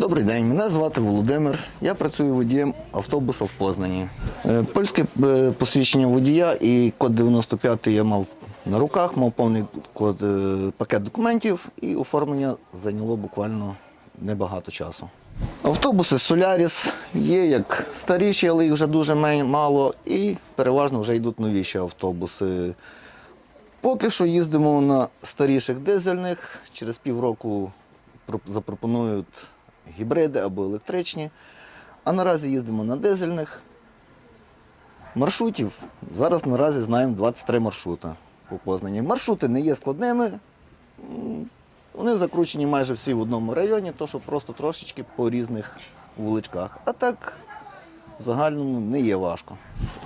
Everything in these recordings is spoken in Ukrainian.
Добрий день, мене звати Володимир. Я працюю водієм автобуса в Познані. Е, Польське е, посвідчення водія і код 95 я мав на руках, мав повний код, е, пакет документів і оформлення зайняло буквально небагато часу. Автобуси Solaris є як старіші, але їх вже дуже мало, і переважно вже йдуть новіші автобуси. Поки що їздимо на старіших дизельних. Через півроку про- запропонують гібриди або електричні. А наразі їздимо на дизельних. Маршрутів зараз наразі знаємо 23 маршрута по Познані. Маршрути не є складними. Вони закручені майже всі в одному районі, то що просто трошечки по різних вуличках. А так в загальному не є важко.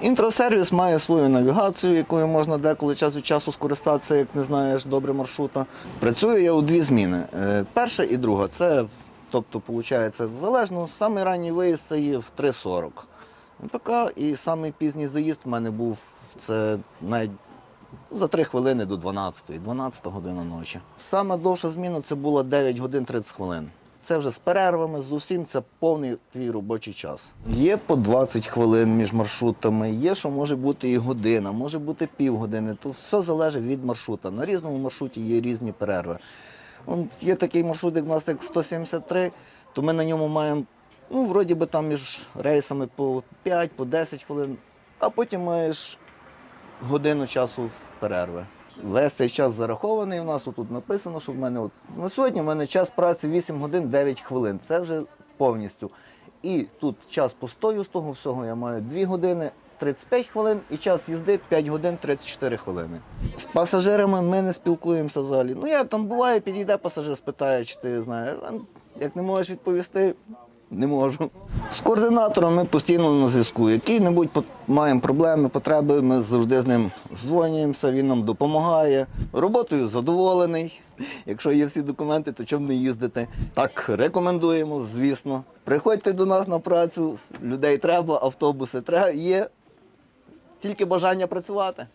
Інтросервіс має свою навігацію, якою можна деколи час від часу скористатися, як не знаєш добре маршрута. Працюю я у дві зміни. Е, Перша і друга. Це, тобто, виходить, залежно, самий ранній виїзд це є в 3.40 МПК, і самий пізній заїзд в мене був це навіть за 3 хвилини до 12, 12 година ночі. Саме довша зміна це була 9 годин 30 хвилин. Це вже з перервами, з усім це повний твій робочий час. Є по 20 хвилин між маршрутами, є, що може бути і година, може бути півгодини. То все залежить від маршрута. На різному маршруті є різні перерви. Є такий маршрут, як в нас як 173, то ми на ньому маємо, ну, вроді би там між рейсами по 5, по 10 хвилин, а потім маєш годину часу перерви. Весь цей час зарахований. У нас тут написано, що в мене от на сьогодні в мене час праці 8 годин 9 хвилин. Це вже повністю. І тут час постою з того всього я маю 2 години 35 хвилин і час їзди 5 годин 34 хвилини. З пасажирами ми не спілкуємося взагалі. Ну як там буває, підійде пасажир, спитає, чи ти знаєш. Як не можеш відповісти, не можу. З координатором ми постійно на зв'язку. Які-небудь маємо проблеми, потреби, ми завжди з ним дзвонюємося, він нам допомагає. Роботою задоволений. Якщо є всі документи, то чому не їздити? Так, рекомендуємо, звісно. Приходьте до нас на працю, людей треба, автобуси треба, є. Тільки бажання працювати.